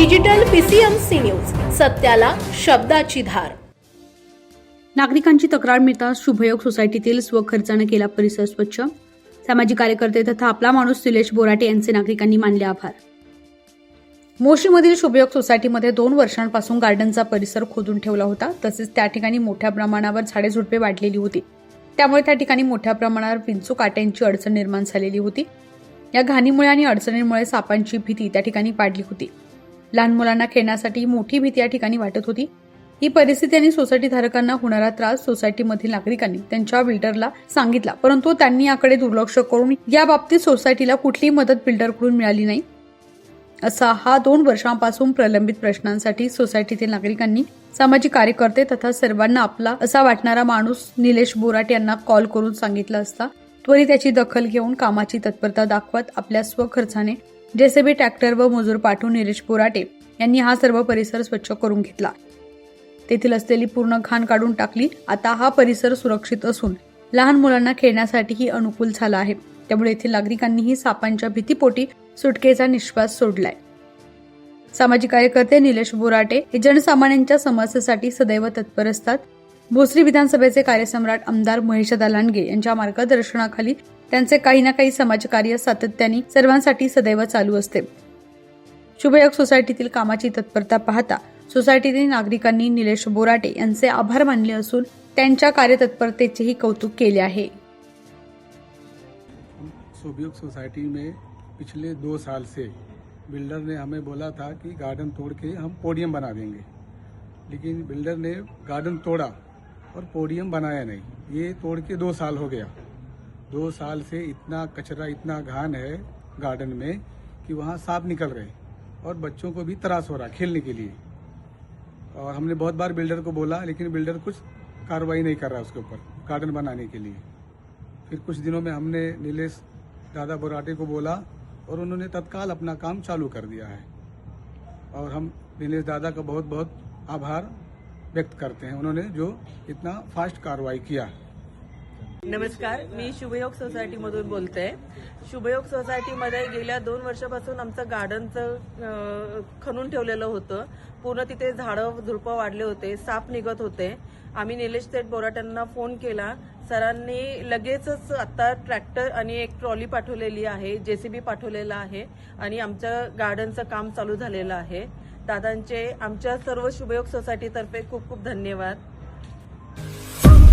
Digital PCMC news सत्याला शब्दाची धार. नागरिकांची तक्रार मिळताच शुभयोग सोसायटीतील स्वखर्चानं केला परिसर स्वच्छ. सामाजिक कार्यकर्ते तथा आपला माणूस निलेश बोराटे यांचे नागरिकांनी मानले आभार. मोशीमधील शुभयोग सोसायटीमध्ये दोन वर्षांपासून गार्डनचा परिसर खोदून ठेवला होता. तसेच त्या ठिकाणी मोठ्या प्रमाणावर झाडे झुडपे वाढलेली होती. त्यामुळे त्या ठिकाणी मोठ्या प्रमाणावर विंचू काट्यांची अडचण निर्माण झालेली होती. या घाणीमुळे आणि अडचणींमुळे सापांची भीती त्या ठिकाणी वाढली होती. लहान मुलांना खेळण्यासाठी मोठी भीती या ठिकाणी वाटत होती. ही परिस्थिती आणि सोसायटी धारकांना होणारा त्रास सोसायटीमधील नागरिकांनी त्यांच्या बिल्डरला सांगितला. परंतु त्यांनी याकडे दुर्लक्ष करून या बाबतीत सोसायटीला कुठलीही मदत बिल्डरकडून मिळाली नाही. असा हा दोन वर्षांपासून प्रलंबित प्रश्नांसाठी सोसायटीतील नागरिकांनी सामाजिक कार्यकर्ते तथा सर्वांना आपला असा वाटणारा माणूस निलेश बोराट यांना कॉल करून सांगितलं असता त्वरित त्याची दखल घेऊन कामाची तत्परता दाखवत आपल्या स्वखर्चाने जेसीबी ट्रॅक्टर व मजूर पाठवून निलेश बोराटे यांनी हा सर्व परिसर स्वच्छ करून घेतला. तेथील असलेली पूर्ण घाण काढून टाकली. आता हा परिसर सुरक्षित असून लहान मुलांना खेळण्यासाठीही अनुकूल झाला आहे. त्यामुळे येथील नागरिकांनीही सापांच्या भीतीपोटी सुटकेचा निश्वास सोडलाय. सामाजिक कार्यकर्ते निलेश बोराटे हे जनसामान्यांच्या समस्येसाठी सदैव तत्पर असतात. भोसरी विधानसभेचे कार्यसम्राट आमदार महेश दालांगे यांच्या मार्गदर्शनाखाली त्यांचे काही ना काही समाजकार्य सातत्याने सर्वांसाठी सदैव चालू असते. शुभयोग सोसायटीतील कामाची तत्परता पाहता सोसायटीतील नागरिकांनी निलेश बोराटे यांचे आभार मानले असून त्यांच्या कार्यतत्परतेचेही कौतुक केले आहे. सुबयुग सोसाइटी में पिछले दो साल से बिल्डर ने हमें बोला था कि गार्डन तोड़ के हम पोडियम बना देंगे। लेकिन बिल्डर ने गार्डन तोड़ा और पोडियम बनाया नहीं। ये तोड़ के दो साल हो गया। दो साल से इतना कचरा, इतना घान है गार्डन में कि वहाँ सांप निकल रहे और बच्चों को भी त्रास हो रहा खेलने के लिए। और हमने बहुत बार बिल्डर को बोला, लेकिन बिल्डर कुछ कार्रवाई नहीं कर रहा उसके ऊपर, गार्डन बनाने के लिए। फिर कुछ दिनों में हमने नीलेश दादा बोराटे को बोला और उन्होंने तत्काल अपना काम चालू कर दिया है। और हम नीलेश दादा का बहुत बहुत आभार व्यक्त करते हैं। उन्होंने जो इतना फास्ट कार्रवाई किया नमस्कार मी शुभयोग सोसायटीमधून बोलते. शुभयोग सोसायटीमध्ये गेल्या दोन वर्षापासून आमचं गार्डनचं खणून ठेवलेलं होतं. पूर्ण तिथे झाडं झुडपं वाढले होते साप निघत होते. आम्ही निलेश सेठ बोराट्यांना फोन केला. सरांनी लगेचच आता ट्रॅक्टर आणि एक ट्रॉली पाठवलेली आहे जेसीबी पाठवलेला आहे आणि आमचं गार्डनचं काम चालू झालेलं आहे. दादांचे आमच्या सर्व शुभयोग सोसायटीतर्फे खूप खूप धन्यवाद.